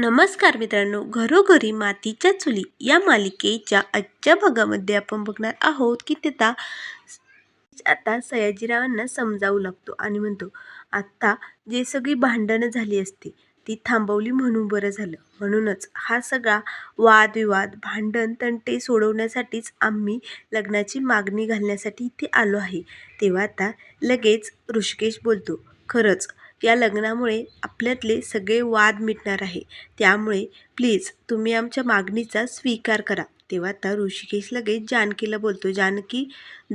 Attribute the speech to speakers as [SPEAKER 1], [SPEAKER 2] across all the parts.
[SPEAKER 1] नमस्कार मित्रांनो घरोघरी मातीच्या चुली या मालिकेच्या आजच्या भागामध्ये आपण बघणार आहोत की तिथं आता सयाजीरावांना समजावू लागतो आणि म्हणतो आत्ता जे सगळी भांडणं झाली असती ती थांबवली म्हणून बरं झालं. म्हणूनच हा सगळा वादविवाद भांडण तंटे सोडवण्यासाठीच आम्ही लग्नाची मागणी घालण्यासाठी इथे आलो आहे. तेव्हा आता लगेच ऋषिकेश बोलतो खरंच या लग्नामुळे आपल्यातले सगळे वाद मिटणार आहे. त्यामुळे प्लीज तुम्ही आमच्या मागणीचा स्वीकार करा. तेव्हा आता ऋषिकेश लगेच जानकीला बोलतो जानकी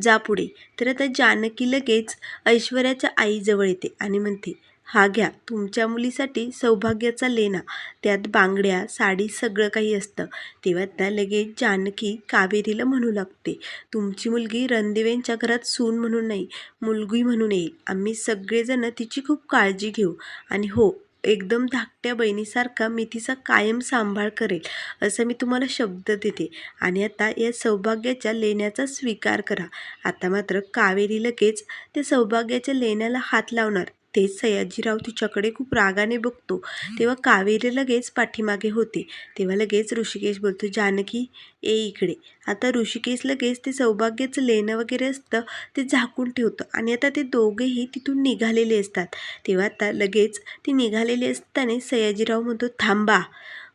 [SPEAKER 1] जा पुढे. तर आता जानकी लगेच ऐश्वर्याच्या आईजवळ येते आणि म्हणते हा घ्या. तुमच्या मुलीसाठी सौभाग्याचा लेणा. त्यात बांगड्या साडी सगळं काही असतं. तेव्हा त्या लगेच जानकी कावेरीला म्हणू लागते. तुमची मुलगी रणदेवेंच्या घरात सून म्हणून नाही मुलगी म्हणून येईल. आम्ही सगळेजण तिची खूप काळजी घेऊ. आणि हो एकदम धाकट्या बहिणीसारखा मी तिचा कायम सांभाळ करेल असं मी तुम्हाला शब्द देते. आणि आता या सौभाग्याच्या लेण्याचा स्वीकार करा. आता मात्र कावेरी लगेच त्या सौभाग्याच्या लेण्याला हात लावणार. तेच सयाजीराव तिच्याकडे खूप रागाने बघतो. तेव्हा कावेरी लगेच पाठीमागे होते. तेव्हा लगेच ऋषिकेश बोलतो जानकी ए इकडे. आता ऋषिकेश लगेच ते सौभाग्याचं लेणं वगैरे असतं ते झाकून ठेवतं. आणि आता ते दोघेही तिथून निघालेले असतात. तेव्हा आता लगेच ती निघालेली असताना सयाजीराव म्हणतो थांबा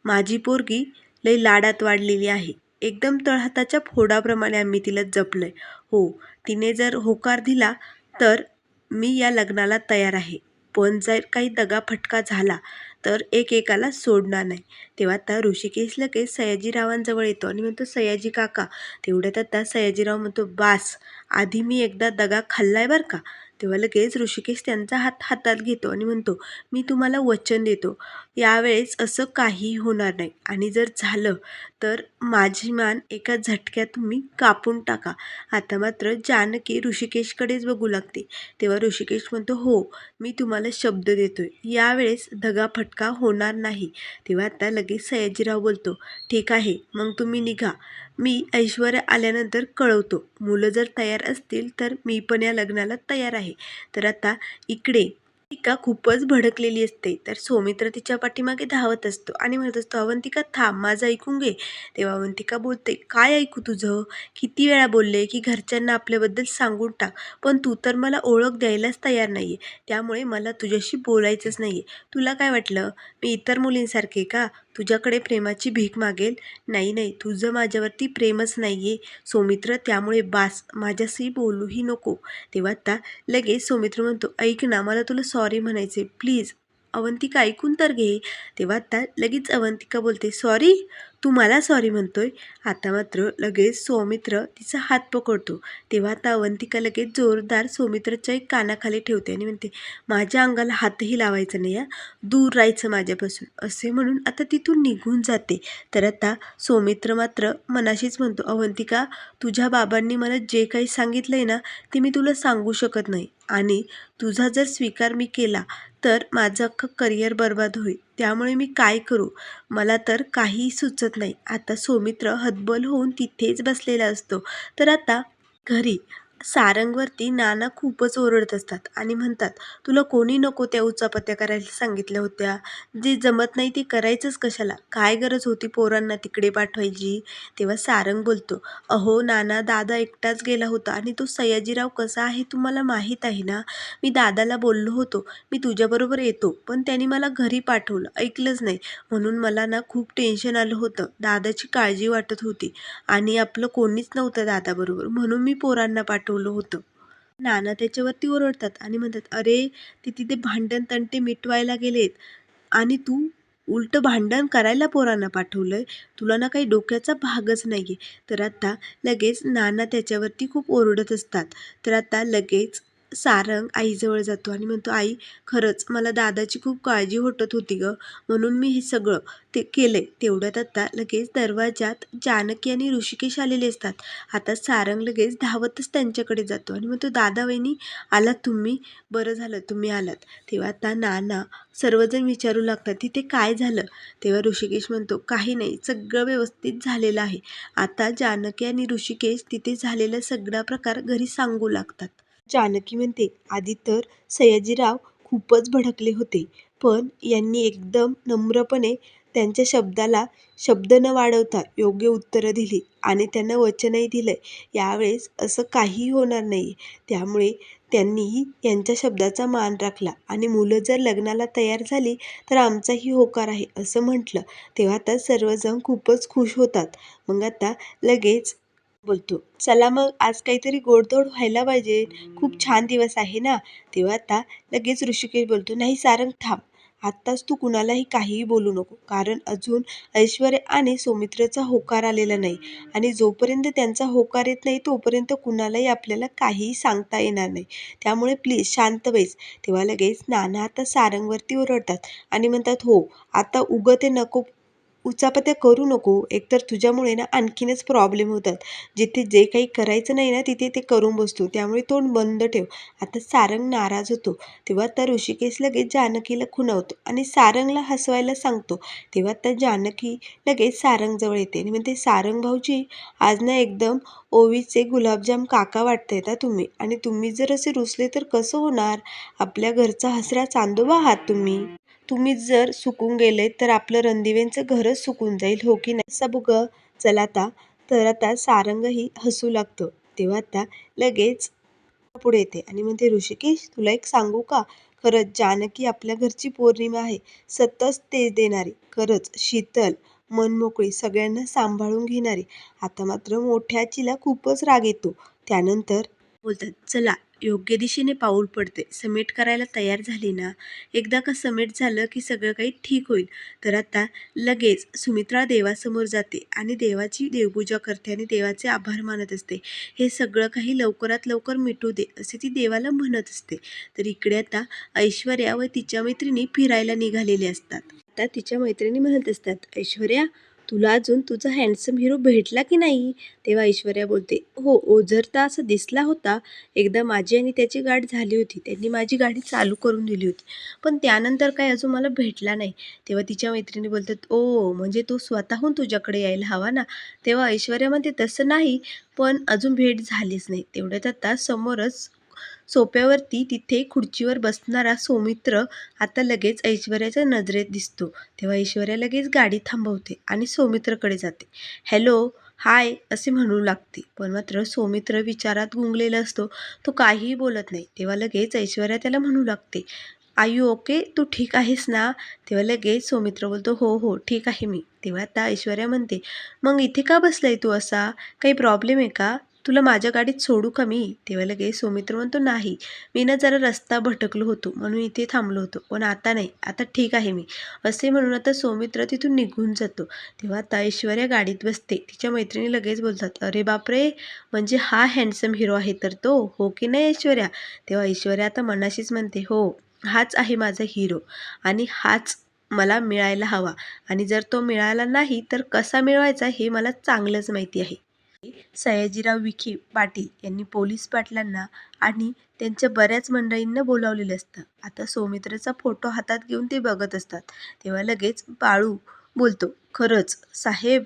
[SPEAKER 1] माझी पोरगी लई लाडात वाढलेली आहे. एकदम तळहाताच्या फोडाप्रमाणे आम्ही तिला जपलं आहे हो तिने जर होकार दिला तर मी या लग्नाला तयार आहे. पण जर काही दगाफटका झाला तर एकेकाला सोडणार नाही. तेव्हा आता ऋषिकेश लगेच सयाजीरावांजवळ येतो आणि म्हणतो सयाजी काका. तेवढ्यात आता सयाजीराव म्हणतो बास आधी मी एकदा दगा खाल्लाय बरं का? तेव्हा लगेच ऋषिकेश त्यांचा हात हातात घेतो आणि म्हणतो मी तुम्हाला वचन देतो. यावेळेस असं काही होणार नाही. आणि जर झालं तर माझी मान एका झटक्यात तुम्ही कापून टाका. आता मात्र जानकी ऋषिकेशकडेच बघू लागते. तेव्हा ऋषिकेश म्हणतो हो मी तुम्हाला शब्द देतोय. यावेळेस दगाफटका होणार नाही. तेव्हा आता लगेच सयाजीराव बोलतो ठीक आहे मग तुम्ही निघा. मी ऐश्वर्या आल्यानंतर कळवतो. मुलं जर तयार असतील तर मी पण या लग्नाला तयार आहे. तर आता इकडे अवंतिका खूपच भडकलेली असते. तर सौमित्र तिच्या पाठीमागे धावत असतो आणि म्हणत असतो अवंतिका थांब माझं ऐकून घे. तेव्हा अवंतिका बोलते काय ऐकू तुझं? किती वेळा बोलले की घरच्यांना आपल्याबद्दल सांगून टाक पण तू तर मला ओळख द्यायलाच तयार नाही आहे त्यामुळे मला तुझ्याशी बोलायचंच नाही आहे तुला काय वाटलं? मी इतर मुलींसारखे का? तुझ्याकडे प्रेमाची भीक मागेल. नाही नाही तुझं माझ्यावरती प्रेमच नाही आहे सौमित्र त्यामुळे बास. माझ्याशी बोलूही नको. तेव्हा आता लगेच सौमित्र म्हणतो ऐक ना मला तुला सॉरी म्हणायचे प्लीज अवंतिका ऐकून तर घे. तेव्हा आता लगेच अवंतिका बोलते सॉरी तू मला सॉरी म्हणतोय. आता मात्र लगेच सौमित्र तिचा हात पकडतो. तेव्हा आता अवंतिका लगेच जोरदार सौमित्रच्या एक कानाखाली ठेवते आणि म्हणते माझ्या अंगाला हातही लावायचा नाही या दूर राहायचं माझ्यापासून. असे म्हणून आता तिथून निघून जाते. तर आता सौमित्र मात्र मनाशीच म्हणतो अवंतिका तुझ्या बाबांनी मला जे काही सांगितलं आहे ना ते मी तुला सांगू शकत नाही. आणि तुझा जर स्वीकार मी केला तर माझं अख्खं करिअर बर्बाद होईल. त्यामुळे मी काय करू? मला तर काहीही सुचत नाही. आता सौमित्र हतबल होऊन तिथेच बसलेला असतो. तर आता घरी. सारंगवरती नाना खूपच ओरडत असतात आणि म्हणतात तुला कोणी नको त्या उचापत्या करायला सांगितल्या होत्या? जे जमत नाही ते करायचंच कशाला? काय गरज होती पोरांना तिकडे पाठवायची? तेव्हा सारंग बोलतो अहो नाना दादा एकटाच गेला होता आणि तो सयाजीराव कसा आहे तुम्हाला माहीत आहे ना? मी दादाला बोललो होतो मी तुझ्याबरोबर येतो पण त्यांनी मला घरी पाठवलं ऐकलंच नाही. म्हणून मला ना खूप टेन्शन आलं होतं दादाची काळजी वाटत होती आणि आपलं कोणीच नव्हतं दादाबरोबर म्हणून मी पोरांना पाठवलं होतं. नाना त्याच्यावरती ओरडतात आणि म्हणतात अरे ते तिथे भांडण तंटे मिटवायला गेलेत. आणि तू उलटं भांडण करायला पोरांना पाठवलंय. तुला ना काही डोक्याचा भागच नाही आहे तर आता लगेच नाना त्याच्यावरती खूप ओरडत असतात. तर आता लगेच सारंग आईजवळ जातो आणि म्हणतो आई खरंच मला दादाची खूप काळजी होटत होती गं. म्हणून मी हे सगळं ते केलंय. तेवढ्यात आता लगेच दरवाजात जानकी आणि ऋषिकेश आलेले असतात. आता सारंग लगेच धावतच त्यांच्याकडे जातो आणि म्हणतो दादा वहिनी आलात तुम्ही? बरं झालं तुम्ही आलात. तेव्हा आता नाना सर्वजण विचारू लागतात तिथे काय झालं? तेव्हा ऋषिकेश म्हणतो काही नाही सगळं व्यवस्थित झालेलं आहे. आता जानकी आणि ऋषिकेश तिथे झालेला सगळा प्रकार घरी सांगू लागतात. जानकी म्हणते. आधी तर सयाजीराव खूपच भडकले होते. पण यांनी एकदम नम्रपणे त्यांच्या शब्दाला शब्द न वाढवता योग्य उत्तरं दिली आणि त्यांना वचनही दिलंय यावेळेस असं काहीही होणार नाही त्यामुळे त्यांनीही यांच्या शब्दाचा मान राखला आणि मुलं जर लग्नाला तयार झाली तर आमचाही होकार आहे असं म्हटलं. तेव्हा आता सर्वजण खूपच खुश होतात. मग आता लगेच बोलतो. चला मग आज काहीतरी गोडधोड व्हायला पाहिजे. खूप छान दिवस आहे ना? तेव्हा आता लगेच ऋषिकेश बोलतो नाही सारंग थांब. आत्ताच तू कुणालाही काहीही बोलू नको. कारण अजून ऐश्वर्या आणि सौमित्रचा होकार आलेला नाही. आणि जोपर्यंत त्यांचा होकार येत नाही तोपर्यंत कुणालाही आपल्याला काहीही सांगता येणार नाही. त्यामुळे प्लीज शांत बैस तेव्हा लगेच नाना आता सारंगवरती ओरडतात आणि म्हणतात हो आता उगं ते नको उचापत्या करू नको. एकतर तुझ्यामुळे ना आणखीनच प्रॉब्लेम होतात. जिथे जे काही करायचं नाही ना तिथे ते करून बसतो. त्यामुळे तोंड बंद ठेव. आता सारंग नाराज होतो. तेव्हा त्या ऋषिकेश लगेच जानकीला खुणावतो आणि सारंगला हसवायला सांगतो. तेव्हा त्या जानकी लगेच सारंगजवळ येते आणि म्हणते सारंग भाऊजी आज ना एकदम ओवीचे गुलाबजाम काका वाटताय का तुम्ही. आणि तुम्ही जर असे रुसले तर कसं होणार? आपल्या घरचा हसरा चांदोबा आहात तुम्ही. तुम्ही जर सुकून गेले तर आपलं रणदिवेंचं घरच सुकून जाईल हो की नाही? सबुग बघ चला आता तर आता सारंगही हसू लागतो. तेव्हा आता लगेच पुढे येते आणि म्हणते ऋषिकेश तुला एक सांगू का? खरंच जानकी आपल्या घरची पौर्णिमा आहे. सतत तेज देणारी. खरंच शीतल मनमोकळी सगळ्यांना सांभाळून घेणारी. आता मात्र मोठ्या आजीला खूपच राग येतो. त्यानंतर बोलतात चला योग्य दिशेने पाऊल पडते. समेट करायला तयार झाली ना? एकदा का समेट झालं की सगळं काही ठीक होईल? तर आता लगेच सुमित्रा देवासमोर जाते आणि देवाची देवपूजा करते आणि देवाचे आभार मानत असते. हे सगळं काही लवकरात लवकर मिटू दे असे ती देवाला म्हणत असते. तर इकडे आता ऐश्वर्या व तिच्या मैत्रिणी फिरायला निघालेले असतात. आता तिच्या मैत्रिणी म्हणत असतात ऐश्वर्या तुला अजून तुझा हँडसम हिरो भेटला की नाही? तेव्हा ऐश्वर्या बोलते हो ओझरता असा दिसला होता. एकदा माझी आणि त्याची गाठ झाली होती. त्यांनी माझी गाडी चालू करून दिली होती. पण त्यानंतर काय अजून मला भेटला नाही. तेव्हा तिच्या मैत्रिणी बोलतात ओ म्हणजे तो स्वतःहून तुझ्याकडे यायला हवा ना? तेव्हा ऐश्वर्या म्हणते तसं नाही पण अजून भेट झालीच नाही. तेवढ्यात आता समोरच सोप्यावरती तिथे खुर्चीवर बसणारा सौमित्र आता लगेच ऐश्वर्याच्या नजरेत दिसतो. तेव्हा ऐश्वर्या लगेच गाडी थांबवते आणि सौमित्रकडे जाते. हॅलो हाय असे म्हणू लागते. पण मात्र सौमित्र विचारात गुंगलेला असतो. तो काहीही बोलत नाही. तेव्हा लगेच ऐश्वर्या त्याला म्हणू लागते. I okay? तू ठीक आहेस ना? तेव्हा लगेच सौमित्र बोलतो हो हो ठीक आहे मी. तेव्हा आता ऐश्वर्या म्हणते मग इथे का बसलाय तू असा? काही प्रॉब्लेम आहे का? तुला माझ्या गाडीत सोडू का मी? तेव्हा लगेच सौमित्र म्हणतो नाही. मी ना जरा रस्ता भटकलो होतो म्हणून इथे थांबलो होतो. पण आता नाही आता ठीक आहे मी. असे म्हणून आता सौमित्र तिथून निघून जातो. तेव्हा आता ऐश्वर्या गाडीत बसते. तिच्या मैत्रिणी लगेच बोलतात अरे बापरे! म्हणजे हा हँडसम हिरो आहे तर तो? हो की नाही ऐश्वर्या? तेव्हा ऐश्वर्या आता मनाशीच म्हणते हो हाच आहे माझा हिरो आणि हाच मला मिळायला हवा आणि जर तो मिळाला नाही तर कसा मिळवायचा हे मला चांगलंच माहिती आहे. सयाजीराव विखे पाटील यांनी पोलीस पाटलांना आणि त्यांच्या बऱ्याच मंडळींना बोलावलेलं असतं. आता सौमित्रचा फोटो हातात घेऊन ते बघत असतात. तेव्हा लगेच बाळू बोलतो खरंच साहेब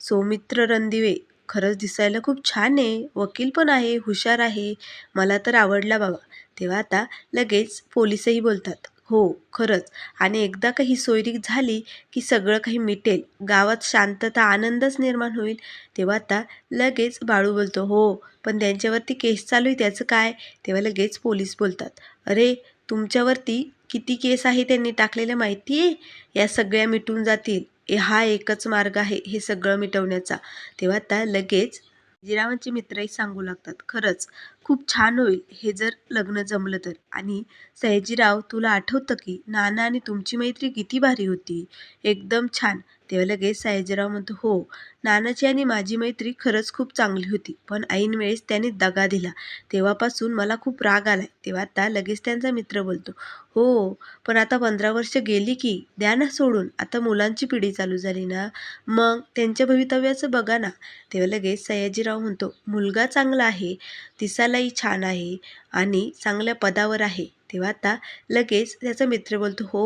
[SPEAKER 1] सौमित्र रणदिवे खरंच दिसायला खूप छान आहे. वकील पण आहे हुशार आहे. मला तर आवडला बाबा. तेव्हा आता लगेच पोलीसही बोलतात. हो खरंच. आणि एकदा काही सोयरीक झाली की सगळं काही मिटेल गावात शांतता आनंदच निर्माण होईल तेव्हा आता लगेच बाळू बोलतो हो पण त्यांच्यावरती केस चालू आहे त्याचं काय? तेव्हा लगेच पोलीस बोलतात अरे तुमच्यावरती किती केस आहे त्यांनी टाकलेल्या माहिती आहे? या सगळ्या मिटून जातील. हा एकच मार्ग आहे हे सगळं मिटवण्याचा. तेव्हा आता लगेच जिरावांचे मित्रही सांगू लागतात. खरंच खूप छान होईल हे जर लग्न जमलं तर. आणि सयाजीराव तुला आठवतं की नाना आणि तुमची मैत्री किती भारी होती? एकदम छान. तेव्हा लगेच सयाजीराव म्हणतो हो नानाची आणि माझी मैत्री खरंच खूप चांगली होती. पण ऐन वेळेस त्याने दगा दिला. तेव्हापासून मला खूप राग आलाय. तेव्हा आता लगेच त्यांचा मित्र बोलतो हो पण आता पंधरा वर्ष गेली की द्या ना सोडून. आता मुलांची पिढी चालू झाली ना. मग त्यांच्या भवितव्याचं बघा ना. तेव्हा लगेच सयाजीराव म्हणतो मुलगा चांगला आहे. दिसायलाही छान आहे आणि चांगल्या पदावर आहे. तेव्हा आता लगेच त्याचा मित्र बोलतो हो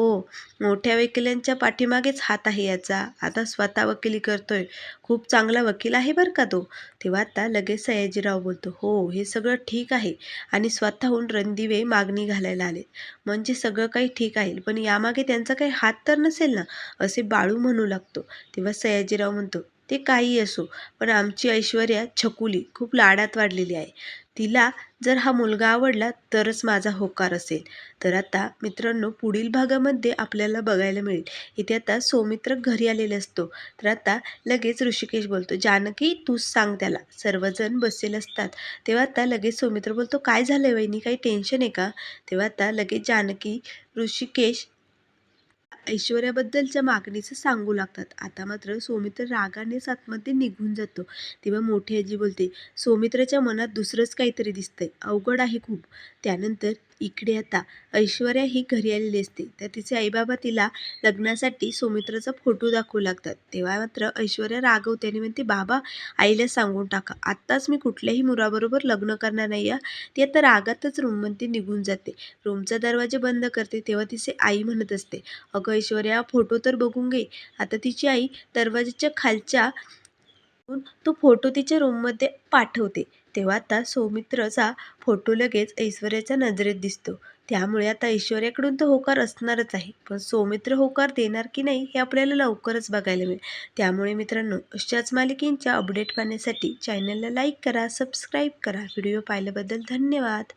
[SPEAKER 1] मोठ्या वकिलांच्या पाठीमागेच हात आहे याचा. आता स्वतः वकिली करतोय. खूप चांगला वकील आहे बरं का तो. तेव्हा आता लगेच सयाजीराव बोलतो हो हे सगळं ठीक आहे. आणि स्वतःहून रणदिवे मागणी घालायला आले. म्हणजे सगळं काही ठीक आहे पण यामागे त्यांचा काही हात तर नसेल ना? असे बाळू म्हणू लागतो. तेव्हा सयाजीराव म्हणतो ते काही असो पण आमची ऐश्वर्या छकुली खूप लाडात वाढलेली आहे. तिला जर हा मुलगा आवडला तरच माझा होकार असेल. तर आता मित्रांनो पुढील भागामध्ये आपल्याला बघायला मिळेल. इथे आता सौमित्र घरी आलेले असतो. तर आता लगेच ऋषिकेश बोलतो जानकी तूच सांग त्याला. सर्वजण बसलेले असतात. तेव्हा आता लगेच सौमित्र बोलतो काय झालं वहिनी? काही टेन्शन आहे का? तेव्हा आता लगेच जानकी ऋषिकेश ऐश्वर्याबद्दलच्या मागणीचं सांगू लागतात. आता मात्र सौमित्र रागानेच आतमध्ये निघून जातो. तेव्हा मोठी आजी बोलते सौमित्राच्या मनात दुसरंच काहीतरी दिसतंय. अवघड आहे खूप. त्यानंतर इकडे आता. ऐश्वर्या ही घरी आलेली असते. तर तिचे आईबाबा तिला लग्नासाठी सौमित्राचा फोटो दाखवू लागतात. तेव्हा मात्र ऐश्वर्या रागवते आणि म्हणते बाबा आईला सांगून टाका. आत्ताच मी कुठल्याही मुलाबरोबर लग्न करणार नाही या ती आता रागातच रूममध्ये निघून जाते. रूमचा दरवाजा बंद करते तेव्हा तिचे आई म्हणत असते अगं ऐश्वर्या फोटो तर बघून घे. आता तिची आई दरवाजाच्या खालच्या तो फोटो तिच्या रूममध्ये पाठवते. तेव्हा आता सौमित्रचा फोटो लगेच ऐश्वर्याच्या नजरेत दिसतो. त्यामुळे आता ऐश्वर्याकडून तर होकार असणारच आहे. पण सौमित्र होकार देणार की नाही हे आपल्याला लवकरच बघायला मिळेल. त्यामुळे मित्रांनो अशाच मालिकेंच्या अपडेट पाहण्यासाठी चॅनलला लाईक करा सबस्क्राईब करा. व्हिडिओ पाहिल्याबद्दल धन्यवाद.